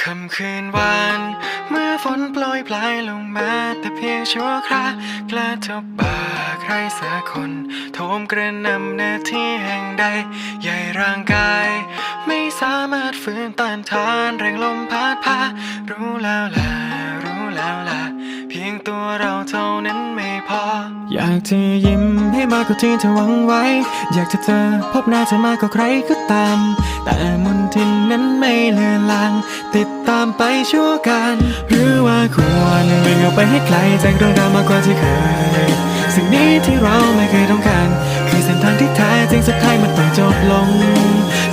คำคืนวันเมื่อฝนโปรยปลายลงมาแต่เพียงชั่วครากระทบบ่าใครสักคนโทมกระนำหน้าที่แห่งใด ใหญ่ร่างกาย ไม่สามารถฝืนต้านทานแรงลมพัดพารู้แล้วล่ะรู้แหละ พียงตัวเราเท่านั้นไม่พอ อยากจะยิ้มให้มากกว่าที่เธอหวังไว้ อยากจะเจอพบหน้าเธอมากกว่าใครก็ตาม แต่มนทินนั้นไม่เลือนลาง ติดตามไปชั่วกัน หรือว่าควรวิ่งออกไปให้ไกลจากเรื่องราวมากกว่าที่เคย สิ่งนี้ที่เราไม่เคยต้องการ คือเส้นทางที่แท้จริงสุดท้ายมันต้องจบลง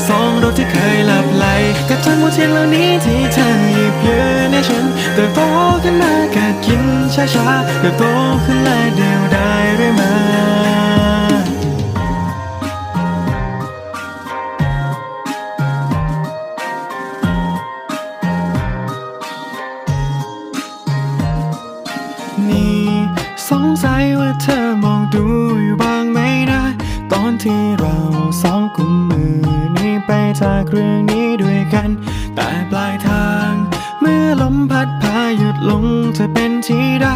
สองรถที่เคยหลับไหลกับทั้งหมดเทียนเหล่านี้ที่เธอหยิบยืนให้ฉันเติบโตขึ้นมากัดกินช้าๆเติบโตขึ้นและเดียวได้เรื่อยมานี่สงสัยว่าเธอมองดูอยู่บ้าง อนที่เราสองกุมมือนี้ไปจากเรื่องนี้ด้วยกัน แต่ปลายทาง เมื่อลมพัดพาหยุดลงจะเป็นที่ใด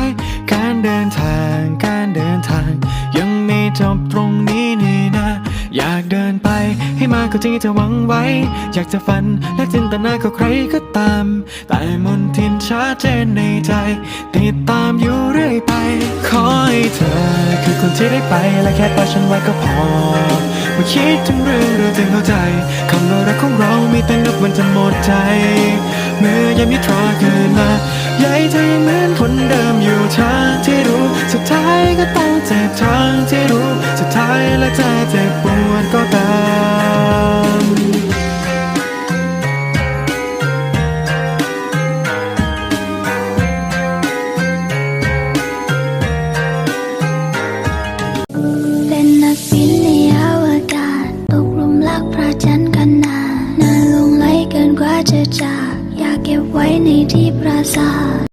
การเดินทางการเดินทาง ยังไม่จบตรงนี้นี่นะอยากเดินไปให้มากกว่าที่จะหวังไว้ อยากจะฝันและจินตนากับใครก็ตาม แต่มนทินชัดเจนในใจ ติดตามอยู่ คนที่ได้ไปและแค่ปล่อยฉันไว้ก็พอไม่คิดถึงเรื่องเราจึงเข้าใจคำว่ารักของเรามีแต่นับวันจะหมดใจ เมื่อยามนิทราคืนมาใหญ่เธอยังเหมือนคนเดิมอยู่ทางที่รู้สุดท้ายก็ต้องเจ็บทางที่รู้สุดท้ายและจะเจ็บปวดก็ตาม เจจากอยากเก็บไว้ในที่ปราสาท